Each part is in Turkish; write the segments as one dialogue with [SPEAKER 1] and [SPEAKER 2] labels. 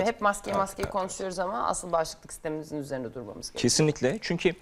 [SPEAKER 1] Hep maske maske konuşuyoruz ama asıl bağışıklık sistemimizin üzerinde durmamız gerekiyor.
[SPEAKER 2] Kesinlikle. Çünkü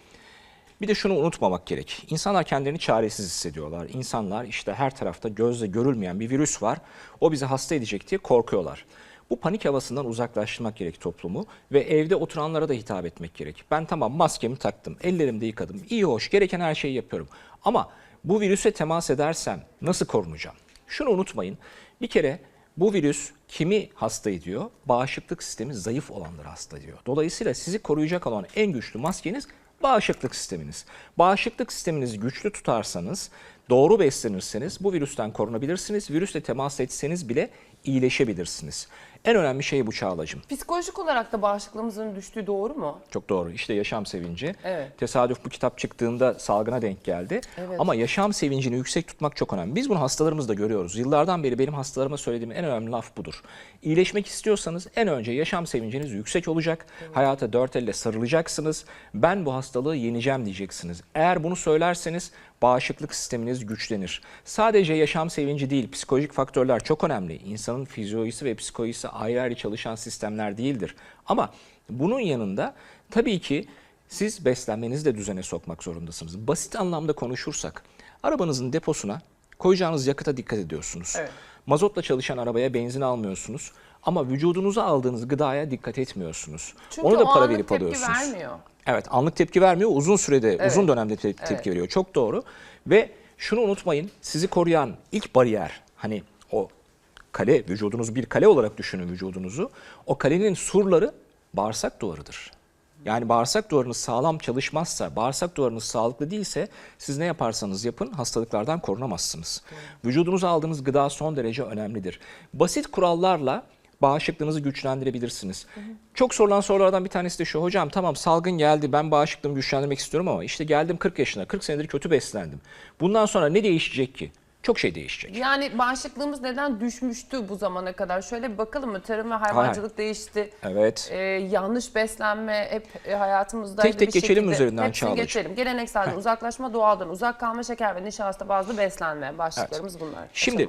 [SPEAKER 2] bir de şunu unutmamak gerek. İnsanlar kendilerini çaresiz hissediyorlar. İnsanlar işte her tarafta gözle görülmeyen bir virüs var. O bizi hasta edecek diye korkuyorlar. Bu panik havasından uzaklaştırmak gerek toplumu ve evde oturanlara da hitap etmek gerek. Ben tamam maskemi taktım, ellerimi de yıkadım. İyi hoş gereken her şeyi yapıyorum. Ama bu virüse temas edersem nasıl korunacağım? Şunu unutmayın. Bir kere bu virüs kimi hasta ediyor? Bağışıklık sistemi zayıf olanları hasta ediyor. Dolayısıyla sizi koruyacak olan en güçlü maskeniz bağışıklık sisteminiz. Bağışıklık sisteminizi güçlü tutarsanız, doğru beslenirseniz bu virüsten korunabilirsiniz. Virüsle temas etseniz bile iyileşebilirsiniz. En önemli şey bu Çağlacığım.
[SPEAKER 1] Psikolojik olarak da bağışıklığımızın düştüğü doğru mu?
[SPEAKER 2] Çok doğru. İşte yaşam sevinci.
[SPEAKER 1] Evet.
[SPEAKER 2] Tesadüf bu kitap çıktığında salgına denk geldi.
[SPEAKER 1] Evet.
[SPEAKER 2] Ama yaşam sevincini yüksek tutmak çok önemli. Biz bunu hastalarımızda görüyoruz. Yıllardan beri benim hastalarıma söylediğim en önemli laf budur. İyileşmek istiyorsanız en önce yaşam sevinciniz yüksek olacak. Hayata dört elle sarılacaksınız. Ben bu hastalığı yeneceğim diyeceksiniz. Eğer bunu söylerseniz bağışıklık sisteminiz güçlenir. Sadece yaşam sevinci değil, psikolojik faktörler çok önemli. İnsanın fizyolojisi ve psikolojisi ayrı ayrı çalışan sistemler değildir. Ama bunun yanında tabii ki siz beslenmenizi de düzene sokmak zorundasınız. Basit anlamda konuşursak, arabanızın deposuna koyacağınız yakıta dikkat ediyorsunuz.
[SPEAKER 1] Evet.
[SPEAKER 2] Mazotla çalışan arabaya benzin almıyorsunuz. Ama vücudunuza aldığınız gıdaya dikkat etmiyorsunuz.
[SPEAKER 1] Çünkü
[SPEAKER 2] Onu da para
[SPEAKER 1] anlık
[SPEAKER 2] verip
[SPEAKER 1] tepki
[SPEAKER 2] alıyorsunuz.
[SPEAKER 1] vermiyor.
[SPEAKER 2] Evet anlık tepki vermiyor. Uzun sürede, uzun dönemde te- tepki veriyor. Çok doğru. Ve şunu unutmayın. Sizi koruyan ilk bariyer hani kale, vücudunuz bir kale olarak düşünün vücudunuzu. O kalenin surları bağırsak duvarıdır. Yani bağırsak duvarınız sağlam çalışmazsa, bağırsak duvarınız sağlıklı değilse siz ne yaparsanız yapın hastalıklardan korunamazsınız. Vücudunuza aldığınız gıda son derece önemlidir. Basit kurallarla bağışıklığınızı güçlendirebilirsiniz. Çok sorulan sorulardan bir tanesi de şu. Hocam tamam salgın geldi ben bağışıklığımı güçlendirmek istiyorum ama işte geldim 40 yaşına 40 senedir kötü beslendim. Bundan sonra ne değişecek ki? Çok şey değişecek.
[SPEAKER 1] Yani bağışıklığımız neden düşmüştü bu zamana kadar? Şöyle bir bakalım mı? Tarım ve hayvancılık değişti.
[SPEAKER 2] Evet.
[SPEAKER 1] Ee, yanlış beslenme hep e, hayatımızda
[SPEAKER 2] Tek tek geçelim üzerinden
[SPEAKER 1] Hepsini
[SPEAKER 2] Çağla'cığım.
[SPEAKER 1] geçelim. Gelenekselden uzaklaşma, doğaldan uzak kalma, şeker ve nişasta bazlı beslenme. Başlıklarımız bunlar.
[SPEAKER 2] Şimdi-.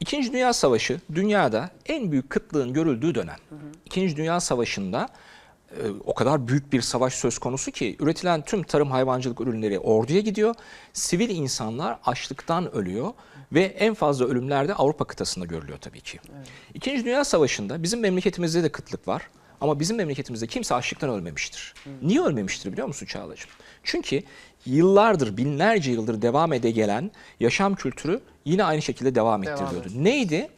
[SPEAKER 2] İkinci Dünya Savaşı dünyada en büyük kıtlığın görüldüğü dönem. İkinci Dünya Savaşı'nda o kadar büyük bir savaş söz konusu ki üretilen tüm tarım hayvancılık ürünleri orduya gidiyor. Sivil insanlar açlıktan ölüyor ve en fazla ölümler de Avrupa kıtasında görülüyor tabii ki. İkinci Dünya Savaşı'nda bizim memleketimizde de kıtlık var. Ama bizim memleketimizde kimse açlıktan ölmemiştir. Niye ölmemiştir biliyor musun Çağla'cığım? Çünkü yıllardır, binlerce yıldır devam ede gelen yaşam kültürü yine aynı şekilde devam
[SPEAKER 1] Devam
[SPEAKER 2] ettiriliyordu. Neydi?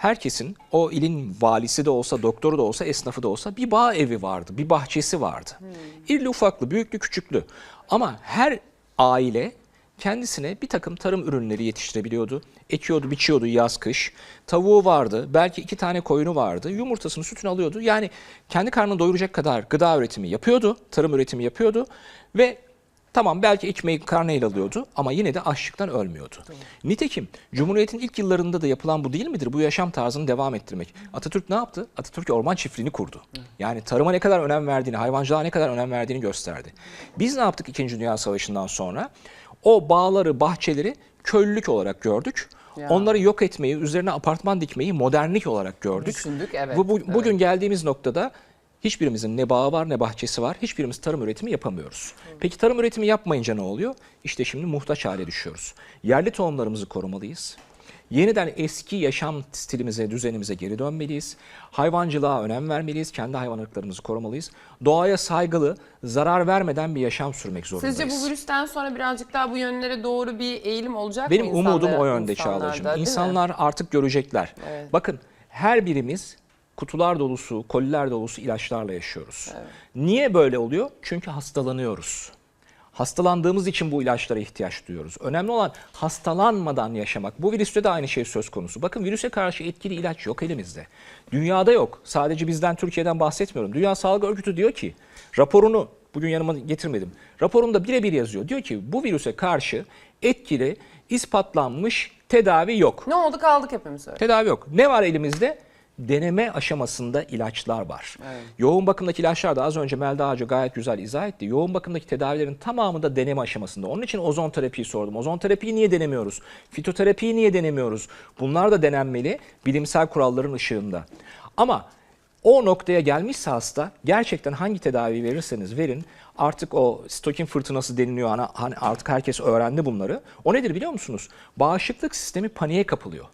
[SPEAKER 2] Herkesin o ilin valisi de olsa, doktoru da olsa, esnafı da olsa bir bağ evi vardı, bir bahçesi vardı. İrili ufaklı, büyüklü küçüklü. Ama her aile kendisine bir takım tarım ürünleri yetiştirebiliyordu. Ekiyordu, biçiyordu yaz kış. Tavuğu vardı, belki iki tane koyunu vardı. Yumurtasını, sütünü alıyordu. Yani kendi karnını doyuracak kadar gıda üretimi yapıyordu, tarım üretimi yapıyordu. Ve Tamam belki ekmeği karneyle alıyordu ama yine de açlıktan ölmüyordu. Nitekim Cumhuriyet'in ilk yıllarında da yapılan bu değil midir? Bu yaşam tarzını devam ettirmek. Atatürk ne yaptı? Atatürk orman çiftliğini kurdu. Yani tarıma ne kadar önem verdiğini, hayvancılığa ne kadar önem verdiğini gösterdi. Biz ne yaptık 2. Dünya Savaşı'ndan sonra? O bağları, bahçeleri köylülük olarak gördük.
[SPEAKER 1] Ya.
[SPEAKER 2] Onları yok etmeyi, üzerine apartman dikmeyi modernlik olarak gördük.
[SPEAKER 1] Düşündük, evet,
[SPEAKER 2] Bu, bu-
[SPEAKER 1] evet.
[SPEAKER 2] bugün geldiğimiz noktada hiçbirimizin ne bağı var ne bahçesi var. Hiçbirimiz tarım üretimi yapamıyoruz. Peki tarım üretimi yapmayınca ne oluyor? İşte şimdi muhtaç hale düşüyoruz. Yerli tohumlarımızı korumalıyız. Yeniden eski yaşam stilimize, düzenimize geri dönmeliyiz. Hayvancılığa önem vermeliyiz. Kendi hayvan ırklarımızı korumalıyız. Doğaya saygılı, zarar vermeden bir yaşam sürmek zorundayız.
[SPEAKER 1] Sizce bu virüsten sonra birazcık daha bu yönlere doğru bir eğilim olacak
[SPEAKER 2] Benim
[SPEAKER 1] mı
[SPEAKER 2] umudum
[SPEAKER 1] insanlara-
[SPEAKER 2] o yönde Çağla'cığım. İnsanlar artık görecekler.
[SPEAKER 1] Evet.
[SPEAKER 2] Bakın her birimiz kutular dolusu, koliler dolusu ilaçlarla yaşıyoruz. Niye böyle oluyor? Çünkü hastalanıyoruz. Hastalandığımız için bu ilaçlara ihtiyaç duyuyoruz. Önemli olan hastalanmadan yaşamak. Bu virüste de aynı şey söz konusu. Bakın virüse karşı etkili ilaç yok elimizde. Dünyada yok. Sadece bizden Türkiye'den bahsetmiyorum. Dünya Sağlık Örgütü diyor ki raporunu bugün yanıma getirmedim. Raporunda birebir yazıyor. Diyor ki bu virüse karşı etkili ispatlanmış tedavi yok.
[SPEAKER 1] Ne oldu kaldık hepimiz öyle.
[SPEAKER 2] Tedavi yok. Ne var elimizde? Deneme aşamasında ilaçlar var. Yoğun bakımdaki ilaçlar da az önce Melda Ağacı gayet güzel izah etti. Yoğun bakımdaki tedavilerin tamamı da deneme aşamasında. Onun için ozon terapiyi sordum. Ozon terapiyi niye denemiyoruz? Fitoterapiyi niye denemiyoruz? Bunlar da denenmeli bilimsel kuralların ışığında. Ama o noktaya gelmişse hasta gerçekten hangi tedavi verirseniz verin artık o stokin fırtınası deniliyor ana hani artık herkes öğrendi bunları. O nedir biliyor musunuz? Bağışıklık sistemi paniğe kapılıyor.